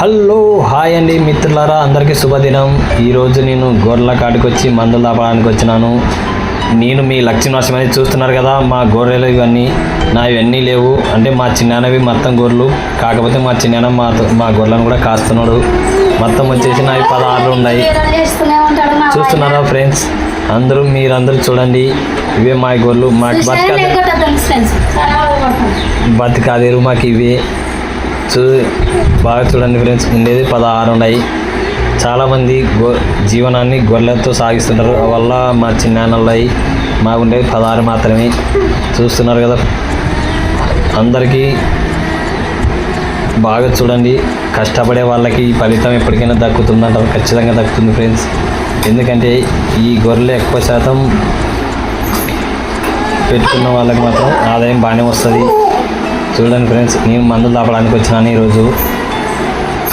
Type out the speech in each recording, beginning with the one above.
Hello hi అండి మిత్రులారా అందరికీ శుభదినం. ఈరోజు నేను గొర్రెల కాడికి వచ్చి మందులు దాపడానికి వచ్చినాను. నేను మీ లక్ష్మీ నరసింహ అనేది చూస్తున్నారు కదా మా గొర్రెలు ఇవన్నీ. నా ఇవన్నీ లేవు. అంటే మా చిన్నానవి మొత్తం గొర్రెలు. కాకపోతే మా చిన్నాన మా మా గొర్రెలను కూడా కాస్తున్నాడు. మొత్తం వచ్చేసి నావి పదహారులు ఉన్నాయి. చూస్తున్నారా ఫ్రెండ్స్? అందరూ మీరందరూ చూడండి. ఇవే మా గొర్రెలు. మాకు బతికాదేరు మాకు ఇవి. చూ బాగా చూడండి ఫ్రెండ్స్ ఉండేది. పదహారు ఉన్నాయి. చాలామంది గో జీవనాన్ని గొర్రెలతో సాగిస్తుంటారు. వల్ల మా చిన్నాన్నలు మాకు ఉండేది పదహారు మాత్రమే. చూస్తున్నారు కదా. అందరికీ బాగా చూడండి. కష్టపడే వాళ్ళకి ఈ ఫలితం ఎప్పటికైనా దక్కుతుందంటారు ఖచ్చితంగా దక్కుతుంది ఫ్రెండ్స్ ఎందుకంటే ఈ గొర్రెలు ఎక్కువ శాతం పెట్టుకున్న వాళ్ళకి మాత్రం ఆదాయం బాగానే వస్తుంది. చూడండి ఫ్రెండ్స్ నేను మందులు దాపడానికి వచ్చినాను ఈరోజు.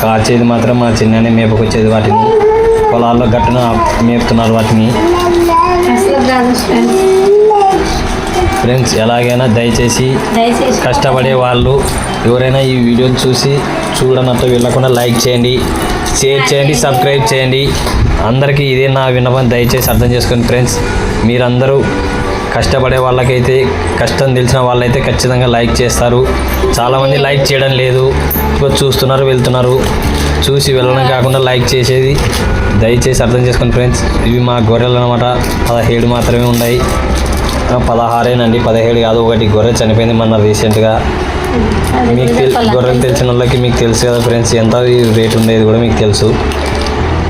కాచేది మాత్రం మా చిన్ననే మేపకొచ్చేది వాటిని. పొలాల్లో గట్టున మేపుతున్నారు వాటిని. ఫ్రెండ్స్. ఎలాగైనా దయచేసి దయచేసి కష్టపడే వాళ్ళు ఎవరైనా ఈ వీడియోని చూసి చూడనట్టు వెళ్ళకుండా లైక్ చేయండి షేర్ చేయండి సబ్స్క్రైబ్ చేయండి. అందరికీ ఇదే నా విన్నపం దయచేసి అర్థం చేసుకోండి ఫ్రెండ్స్ మీరందరూ కష్టపడే వాళ్ళకైతే కష్టం తెలిసిన వాళ్ళైతే ఖచ్చితంగా లైక్ చేస్తారు. చాలామంది లైక్ చేయడం లేదు. ఇప్పుడు చూస్తున్నారు వెళ్తున్నారు. చూసి వెళ్ళడం కాకుండా లైక్ చేసేది. దయచేసి అర్థం చేసుకోండి ఫ్రెండ్స్ ఇవి మా గొర్రెలు అనమాట పదిహేడు మాత్రమే ఉన్నాయి. పదహారేనండి. పదిహేడు కాదు ఒకటి గొర్రె చనిపోయింది మన రీసెంట్గా. మీకు గొర్రెలు తెలిసిన వాళ్ళకి మీకు తెలుసు కదా ఫ్రెండ్స్ ఎంత రేట్ ఉండేది కూడా మీకు తెలుసు.